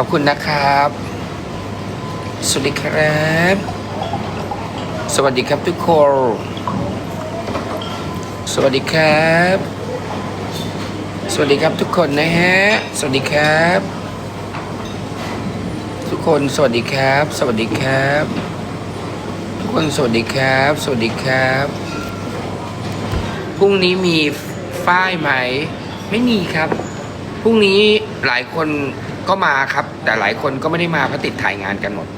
ขอบคุณนะครับ สวัสดีครับ สวัสดีครับทุกคน สวัสดีครับ สวัสดีครับทุกคนนะฮะ สวัสดีครับ ทุกคนสวัสดีครับ สวัสดีครับ ทุกคนสวัสดีครับ สวัสดีครับ พรุ่งนี้มีฝ้ายไหม ไม่มีครับ พรุ่งนี้หลายคนก็มาครับ แต่หลายคนก็ไม่ได้มาเพราะติดถ่ายงานกันหมด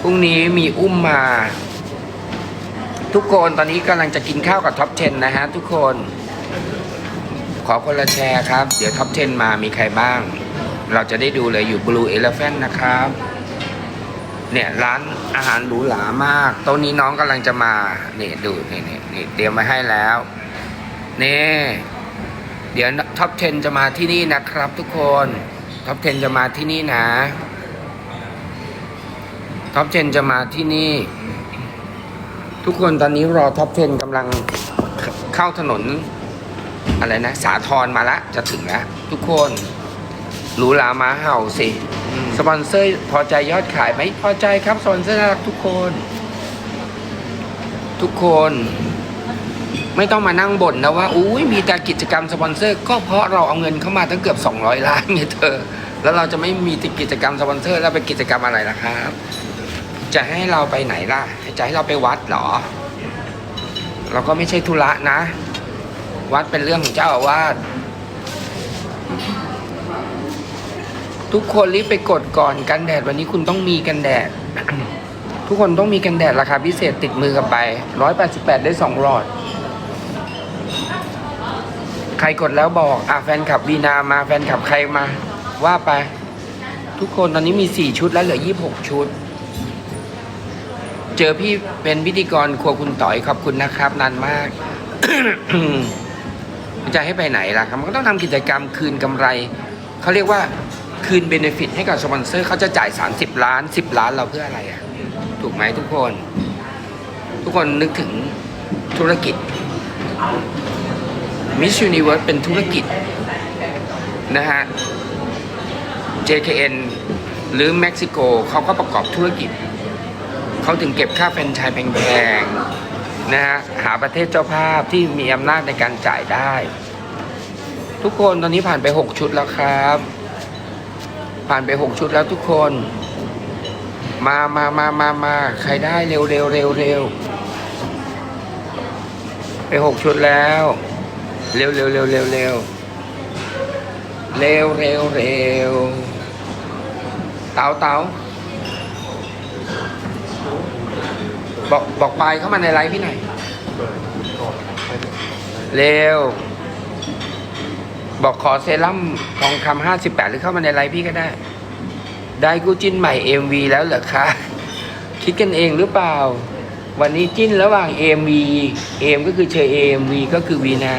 พรุ่งนี้มีอุ้มมา ทุกคนตอนนี้กำลังจะกินข้าวกับท็อป10นะฮะทุกคน ขอคนละแชร์ครับ เดี๋ยวท็อป10มามีใครบ้าง เราจะได้ดูเลยอยู่ Blue Elephant นะครับ เนี่ยร้านอาหารหรูหรามากโต๊ะนี้น้องกำลังจะมา เนี่ยดูนี่นี่นี่เตรียมมาให้แล้วนี่ เดี๋ยวท็อป 10 จะมาที่นี่นะครับทุกคนท็อป 10 จะมาที่นี่นะท็อป 10 จะมาที่นี่ ทุกคนตอนนี้รอท็อป 10กำลังเข้าถนน อะไรนะ สาทรมาละจะถึงแล้วทุกคนหรูหรามาเห่าสิสปอนเซอร์พอใจยอดขายไหมพอใจครับสปอนเซอร์น่ารักทุกคน ทุกคน ไม่ต้องมานั่งบ่นนะว่าอุ้ยมีแต่กิจกรรมสปอนเซอร์ ก็เพราะเราเอาเงินเข้ามาตั้งเกือบ 200 ล้านไงเธอ แล้วเราจะไม่มีกิจกรรมสปอนเซอร์แล้วเป็นกิจกรรมอะไรล่ะครับ จะให้เราไปไหนล่ะ จะให้เราไปวัดเหรอ เราก็ไม่ใช่ธุระนะ วัดเป็นเรื่องของเจ้าอาวาสทุกคนรีบไปกดก่อนกันแดดวันนี้คุณต้องมีกันแดด ทุกคนต้องมีกันแดดราคาพิเศษติดมือกับไป 188 ได้ 2 หลอด ใครกดแล้วบอก อะแฟนคลับวีนามาแฟนคลับใครมา ว่าไป ทุกคนตอนนี้มี 4 ชุดแล้วเหลือ 26 ชุด เจอพี่เป็นพิธีกรครัวคุณต่อยขอบคุณนะครับ นานมาก จะให้ไปไหนล่ะครับ มันก็ต้องทำกิจกรรมคืนกำไร เขาเรียกว่าคืนเบนฟิตให้กับสปอนเซอร์เขาจะจ่าย 30 ล้าน 10 ล้านเราเพื่ออะไรอะ ถูกไหมทุกคน ทุกคนนึกถึงธุรกิจ Miss Universe เป็นธุรกิจนะฮะ JKN หรือเม็กซิโกเขาก็ประกอบธุรกิจ เขาถึงเก็บค่าแฟรนไชส์แพงๆนะฮะ หาประเทศเจ้าภาพที่มีอำนาจในการจ่ายได้ ทุกคนตอนนี้ผ่านไป 6 ชุดแล้วครับ ผ่านไป 6 ชุดแล้วทุกคน มามามามามาใครได้เร็วเร็วเร็วเร็วไป 6 ชุดแล้ว เร็วเร็วเร็วเร็วเร็วเร็วเร็วเร็วเตาเตาบอกบอกไปเข้ามาในไลฟ์พี่หน่อยเร็ว บอกขอเซรั่มทองคำห้าสิบแปดหรือเข้ามาในไลฟ์พี่ก็ได้ ได้กูจิ้นใหม่ MV แล้วเหรอคะคิดกันเองหรือเปล่า วันนี้จิ้นระหว่าง MV เอมก็คือเชอ AMV ก็คือวีนา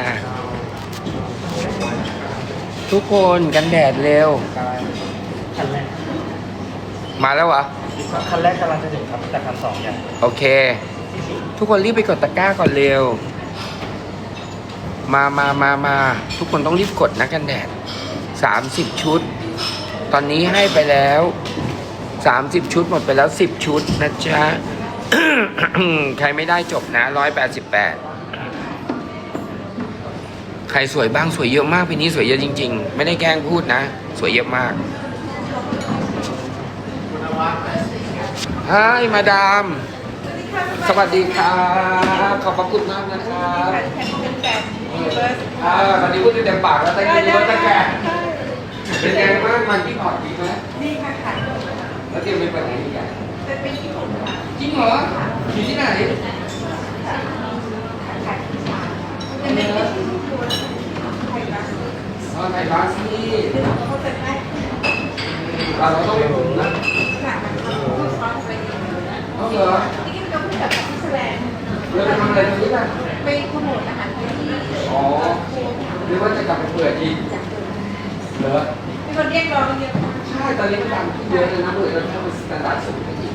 ทุกคนกันแดดเร็ว คันแรกมาแล้วเหรอคันแรกกำลังจะถึงครับแต่คันสองยังโอเค ทุกคนรีบไปกดตะกร้าก่อนเร็ว มามามามาทุกคนต้องรีบกดนะกันแดดสามสิบชุด ตอนนี้ให้ไปแล้วสามสิบชุดหมดไปแล้วสิบชุดนะจ๊ะ ใครไม่ได้จบนะร้อยแปดสิบแปดใค รสวยบ้างสวยเยอะมากปีนี้สวยเยอะจริง ๆ ไม่ได้แกล้งพูดนะ สวยเยอะมากฮายมาดาม สวัสดีครับขอบพระคุณมากนะครับอ่าวันนี้พูดได้เต็มปากแล้วแต่ยังรู้ว่าตะแกรงเป็นไงบ้างมันที่พอร์ตดีไหมนี่ค่ะขายแล้วเตรียมไปเปิดไหนอีกอะเป็นเป็นญี่ปุ่นค่ะจริงเหรออยู่ที่ไหนขายที่ชา อ๋อไทยบาสนี่เราต้องไปผมนะขนาดมันเอเองเอาเหรอนี่ก็พูดแบบสวิตเซอร์แลนเราไปทำอะไรตรงนี้ล่ะไปโปรโมทอาหารไทยที่อ๋อหรือว่าจะกลับไปเปิดอีกจากเดิมเหรอมีคนเรียกร้องเยอะใช่ตอนนี้ก็ดังขึ้นเยอะเลยนะเปิดแล้วถ้าเป็นสแตนดาร์ดสูงไปอีก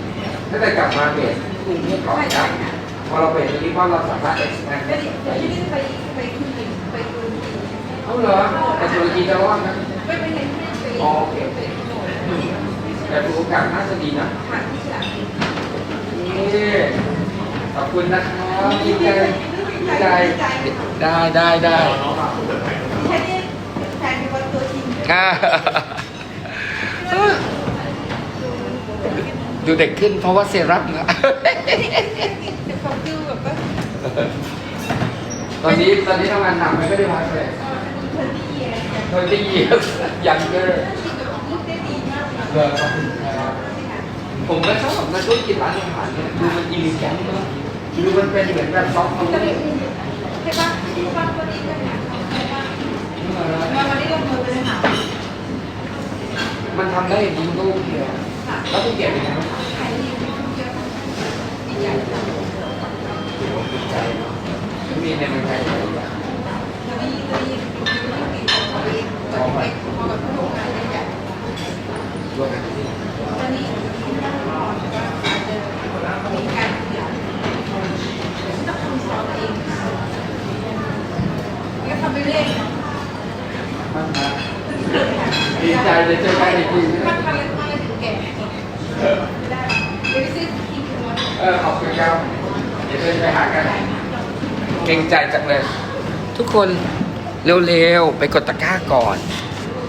ตั้งแต่กลับมาเบสกรุงเทพก่อนนะพอเราเบสตรงนี้เพราเราสามารถ expand ได้เดี๋ยวที่นี่ไปไปคุยไปดูเอาเหรอ แต่ตุรกีจะรอดนะไปไปเห็นอ๋อโอเคโอเคแต่ดูโอกาสน่าจะดีนะค่ะที่ฉลาดนี่ขอบคุณนะครับดีใจดีใจได้ได้ได้แค่นี้แฟนเป็นคนตัวจริงอ่าดูเด็กขึ้นเพราะว่าเซรั่มนะแต่ความดูแบบว่าตอนนี้ตอนนี้ทำงานหนักไม่ได้พักเลยคนดี อะตอนนี้เยียยังเกอร์ที่แบบพูดได้ดีมากเลยขอบคุณครับผมก็ชอบนะธุรกิจร้านอาหารเนี่ยดูมันอินแกนมากดูมันเป็นเหมือนแบบซอฟต์พาวเวอร์ใช่ปะที่บ้านคนนี้ก็เนี่ยใช่ปะมาวันนี้ลงมือไปเลยค่ะมันทำได้อย่างนี้มันก็โอเคอะแล้วภูเก็ตเป็นไงบ้างขายดีเยอะดีใจค่ะมีในเมืองไทยไหม แล้วก็ยิ่งยิ่งยิ่งยิ่งของตัวเองตัวเองพอกับโรงงานใหญ่ รวมกันที่ไหน ตอนนี้ที่บ้านก็อาจจะมีการเปลี่ยนต้องทำสอนเองก็ทำไปเรื่อย บ้างนะดี ใจเลยเจอกันอีกทีมันทำอะไรมาเลยถึงแก่ได้เดี๋ยวไปซื้อกินกันเออขอบคุณครับเดี๋ยวเดินไปหากัน เกรงใจจังเลย ทุกคนเร็วๆ ไปกดตะกร้าก่อน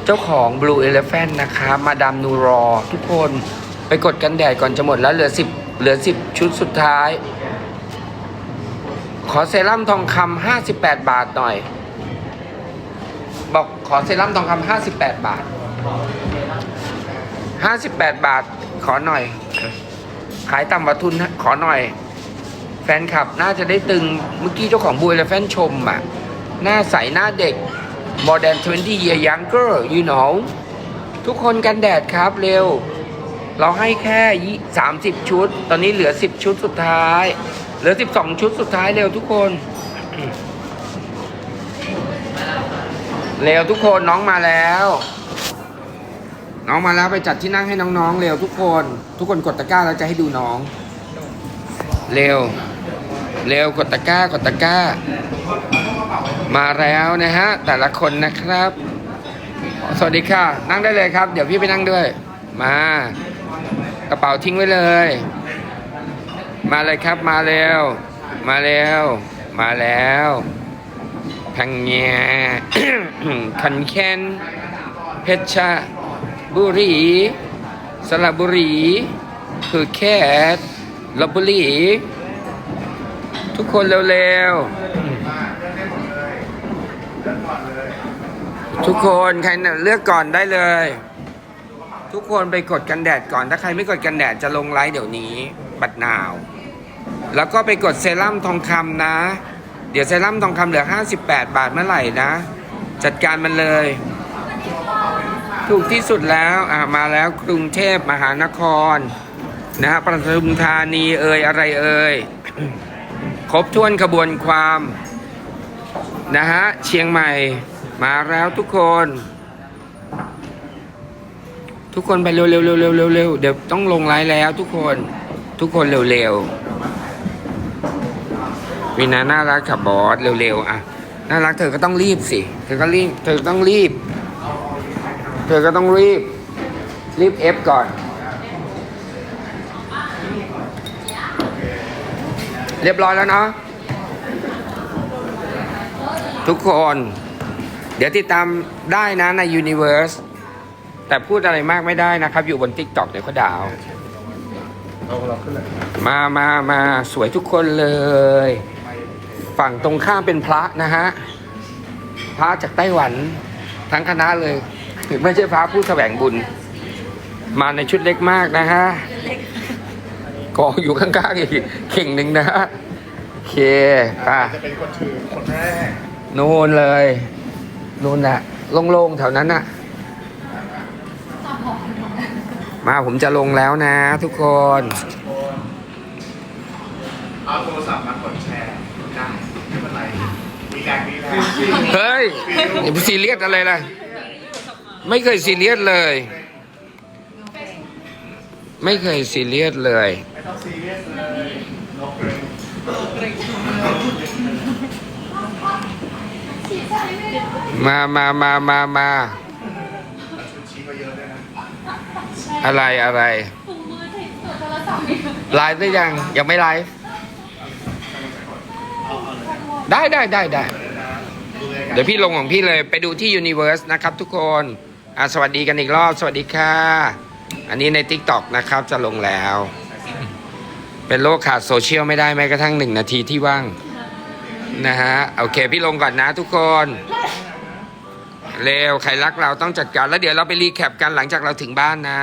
เจ้าของ Blue Elephant นะคะ มาดามนูรอ ทุกคนไปกดกันแดดก่อนจะหมดแล้วเหลือ10เหลือ10ชุดสุดท้าย ขอเซรั่มทองคำ58บาทหน่อย บอกขอเซรั่มทองคำ58บาท 58บแปดบาทขอหน่อย ขายต่ำกว่าทุนนะขอหน่อย แฟนคลับน่าจะได้ตึงเมื่อกี้เจ้าของบุยและแฟนชมอะ หน้าใสหน้าเด็ก more than 20 year younger you know ทุกคนกันแดดครับเร็ว เราให้แค่ 30 ชุด ตอนนี้เหลือ 10 ชุดสุดท้าย เหลือ 12 ชุดสุดท้ายเร็วทุกคน เร็วทุกคนน้องมาแล้ว น้องมาแล้วไปจัดที่นั่งให้น้องๆเร็วทุกคน ทุกคนกดตะกร้าแล้วจะให้ดูน้อง เร็ว เร็วกดตะกร้ากดตะกร้า มาแล้วนะฮะ แต่ละคนนะครับ สวัสดีค่ะ นั่งได้เลยครับ เดี๋ยวพี่ไปนั่งด้วย มากระเป๋าทิ้งไว้เลย มาเลยครับมาเร็ว มาเร็ว มาแล้วพังเงียคันแคนเพชรชา บุรีสระบุรีคือแคทลบบุรี ทุกคนเร็วๆทุกคนใครเนี่ยเลือกก่อนได้เลย ทุกคนไปกดกันแดดก่อน ถ้าใครไม่กดกันแดดจะลงไลฟ์เดี๋ยวนี้ บัดนาว แล้วก็ไปกดเซรั่มทองคำนะ เดี๋ยวเซรั่มทองคำเหลือ 58 บาทเมื่อไหร่นะ จัดการมันเลย ถูกที่สุดแล้วอะมาแล้วกรุงเทพมหานครนะฮะประทุมธานีเอ่ยอะไรเอ่ยครบถ้วนขบวนความนะฮะเชียงใหม่มาแล้วทุกคน ทุกคนไปเร็วๆเร็วๆเร็วเร็วเดี๋ยวต้องลงไลน์แล้วทุกคนทุกคนเร็วๆวินาน่ารักขับบอสเร็วๆอะน่ารักเธอก็ต้องรีบสิ เธอก็รีบเธอต้องรีบ ธอก็ต้องรีบ รีบเอฟก่อน เรียบร้อยแล้วเนาะทุกคน เดี๋ยวติดตามได้นะใน Universe แต่พูดอะไรมากไม่ได้นะครับ อยู่บน TikTok เดี๋ยวเขาด่าเอาเราเราขึ้นเลยมามามาสวยทุกคนเลย ฝั่งตรงข้ามเป็นพระนะฮะ พระจากไต้หวันทั้งคณะเลย ไม่ใช่พระผู้แสวงบุญ มาในชุดเล็กมากนะฮะกองอยู่ข้างๆอีกเข่งหนึ่งนะฮะโอเคป่ะจะเป็นคนถือคนแรกนู่นเลยนู่นน่ะโล่งๆแถวนั้นน่ะ มาผมจะลงแล้วนะทุกคนเอาโทรศัพท์มากดแชร์ได้ไม่เป็นไรมีการมีแล้วเฮ้ยอย่าไปซีเรียสอะไรล่ะ ไม่เคยซีเรียสเลย ไม่เคยซีเรียสเลย ไม่ต้องซีเรียสเลยนกเกรงมามามามามาชุดชี้มาเยอะอะไรอะไรถุงมือถือโทรศัพท์อยู่ไลฟ์ได้ยัง ยังไม่ไลฟ์ได้ได้ได้ได้เดี๋ยวพี่ลงของพี่เลยไปดูที่ Universe นะครับทุกคน อะสวัสดีกันอีกรอบ สวัสดีค่ะ อันนี้ใน t ิ k t o k นะครับจะลงแล้ว เป็นโลกขาดโซเชียลไม่ได้แม้กระทั่งหนึ่งนาทีที่ว่าง นะฮะ โอเค พี่ลงก่อนนะทุกคน เร็ว ใครรักเราต้องจัดการ แล้วเดี๋ยวเราไปรีแคปกันหลังจากเราถึงบ้านนะ